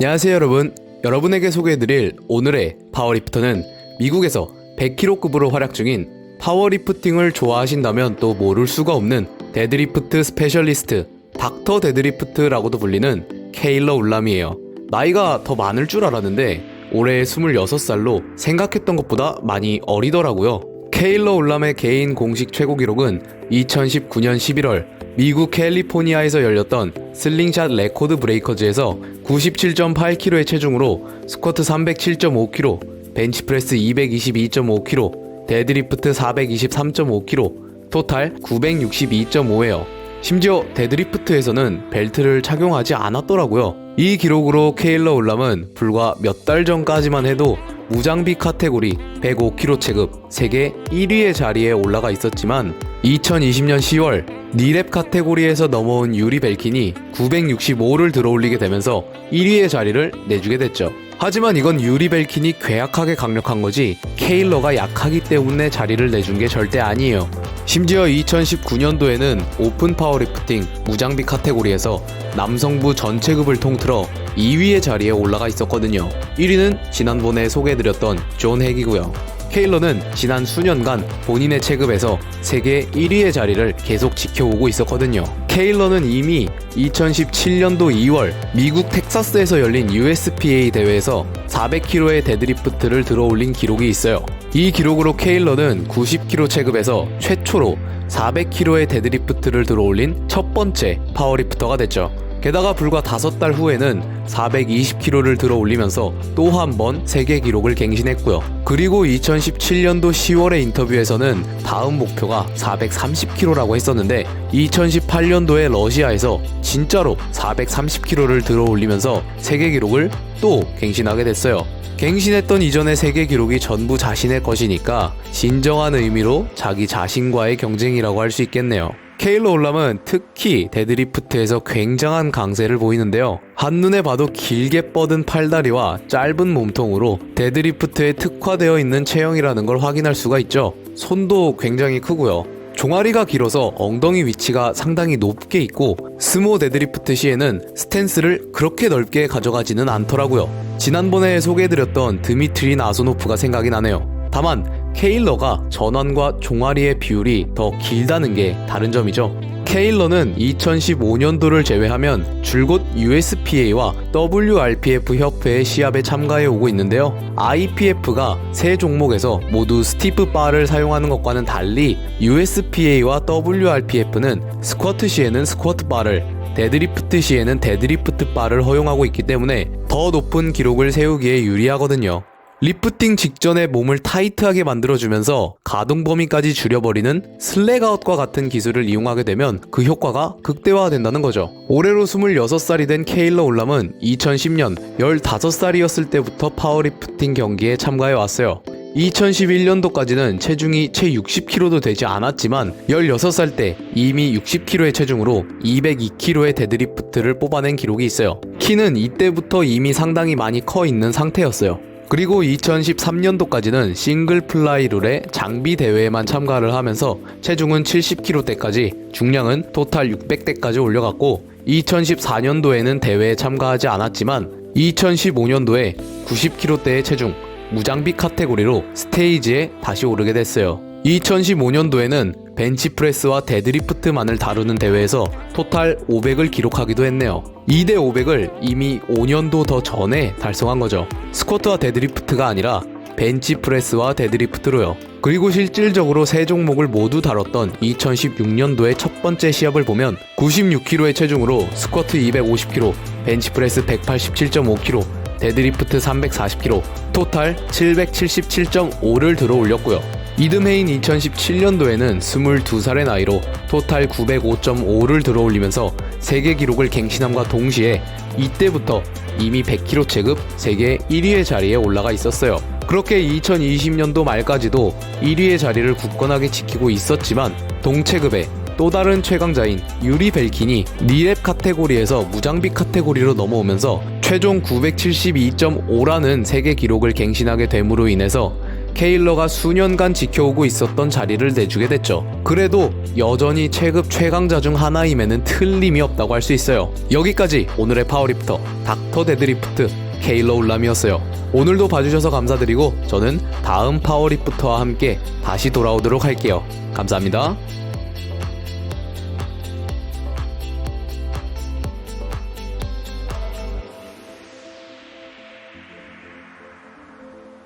안녕하세요 여러분. 여러분에게 소개해드릴 오늘의 파워리프터는 미국에서 100kg급으로 활약 중인 파워리프팅을 좋아하신다면 또 모를 수가 없는 데드리프트 스페셜리스트 닥터 데드리프트라고도 불리는 케일러 울람이에요. 나이가 더 많을 줄 알았는데 올해 26살로 생각했던 것보다 많이 어리더라고요. 케일러 울람의 개인 공식 최고 기록은 2019년 11월 미국 캘리포니아에서 열렸던 슬링샷 레코드 브레이커즈에서 97.8kg의 체중으로 스쿼트 307.5kg, 벤치프레스 222.5kg, 데드리프트 423.5kg, 토탈 962.5예요. 심지어 데드리프트에서는 벨트를 착용하지 않았더라고요. 이 기록으로 케일러 올람은 불과 몇 달 전까지만 해도 무장비 카테고리 105kg 체급 세계 1위의 자리에 올라가 있었지만 2020년 10월 니랩 카테고리에서 넘어온 유리 벨킨이 965를 들어올리게 되면서 1위의 자리를 내주게 됐죠. 하지만 이건 유리 벨킨이 괴약하게 강력한 거지 케일러가 약하기 때문에 자리를 내준 게 절대 아니에요. 심지어 2019년도에는 오픈 파워리프팅 무장비 카테고리에서 남성부 전체급을 통틀어 2위의 자리에 올라가 있었거든요. 1위는 지난번에 소개해드렸던 존 핵이고요. 케일러는 지난 수년간 본인의 체급에서 세계 1위의 자리를 계속 지켜오고 있었거든요. 케일러는 이미 2017년도 2월 미국 텍사스에서 열린 USPA 대회에서 400kg의 데드리프트를 들어올린 기록이 있어요. 이 기록으로 케일러는 90kg 체급에서 최초로 400kg의 데드리프트를 들어올린 첫 번째 파워리프터가 됐죠. 게다가 불과 5달 후에는 420kg를 들어 올리면서 또 한 번 세계 기록을 갱신했고요. 그리고 2017년도 10월의 인터뷰에서는 다음 목표가 430kg라고 했었는데 2018년도에 러시아에서 진짜로 430kg를 들어 올리면서 세계 기록을 또 갱신하게 됐어요. 갱신했던 이전의 세계 기록이 전부 자신의 것이니까 진정한 의미로 자기 자신과의 경쟁이라고 할 수 있겠네요. 케일러 올람은 특히 데드리프트에서 굉장한 강세를 보이는데요. 한눈에 봐도 길게 뻗은 팔다리와 짧은 몸통으로 데드리프트에 특화되어 있는 체형이라는 걸 확인할 수가 있죠. 손도 굉장히 크고요. 종아리가 길어서 엉덩이 위치가 상당히 높게 있고 스모 데드리프트 시에는 스탠스를 그렇게 넓게 가져가지는 않더라고요. 지난번에 소개해드렸던 드미트리 나소노프가 생각이 나네요. 다만 케일러가 전완과 종아리의 비율이 더 길다는 게 다른 점이죠. 케일러는 2015년도를 제외하면 줄곧 USPA와 WRPF 협회의 시합에 참가해 오고 있는데요. IPF가 세 종목에서 모두 스티프 바를 사용하는 것과는 달리 USPA와 WRPF는 스쿼트 시에는 스쿼트 바를 데드리프트 시에는 데드리프트 바를 허용하고 있기 때문에 더 높은 기록을 세우기에 유리하거든요. 리프팅 직전에 몸을 타이트하게 만들어주면서 가동 범위까지 줄여버리는 슬래그아웃과 같은 기술을 이용하게 되면 그 효과가 극대화된다는 거죠. 올해로 26살이 된 케일러 올람은 2010년 15살이었을 때부터 파워리프팅 경기에 참가해 왔어요. 2011년도까지는 체중이 채 60kg도 되지 않았지만 16살 때 이미 60kg의 체중으로 202kg의 데드리프트를 뽑아낸 기록이 있어요. 키는 이때부터 이미 상당히 많이 커 있는 상태였어요. 그리고 2013년도까지는 싱글 플라이 룰의 장비 대회에만 참가를 하면서 체중은 70kg대까지 중량은 토탈 600대까지 올려갔고 2014년도에는 대회에 참가하지 않았지만 2015년도에 90kg대의 체중 무장비 카테고리로 스테이지에 다시 오르게 됐어요. 2015년도에는 벤치프레스와 데드리프트만을 다루는 대회에서 토탈 500을 기록하기도 했네요. 2대 500을 이미 5년도 더 전에 달성한 거죠. 스쿼트와 데드리프트가 아니라 벤치프레스와 데드리프트로요. 그리고 실질적으로 세 종목을 모두 다뤘던 2016년도의 첫 번째 시합을 보면 96kg의 체중으로 스쿼트 250kg, 벤치프레스 187.5kg, 데드리프트 340kg, 토탈 777.5를 들어 올렸고요. 이듬해인 2017년도에는 22살의 나이로 토탈 905.5를 들어 올리면서 세계 기록을 갱신함과 동시에 이때부터 이미 100kg 체급 세계 1위의 자리에 올라가 있었어요. 그렇게 2020년도 말까지도 1위의 자리를 굳건하게 지키고 있었지만 동체급의 또 다른 최강자인 유리 벨킨이 니랩 카테고리에서 무장비 카테고리로 넘어오면서 최종 972.5라는 세계 기록을 갱신하게 됨으로 인해서 케일러가 수년간 지켜오고 있었던 자리를 내주게 됐죠. 그래도 여전히 체급 최강자 중 하나임에는 틀림이 없다고 할 수 있어요. 여기까지 오늘의 파워리프터 닥터 데드리프트 케일러 울람이었어요. 오늘도 봐주셔서 감사드리고 저는 다음 파워리프터와 함께 다시 돌아오도록 할게요. 감사합니다.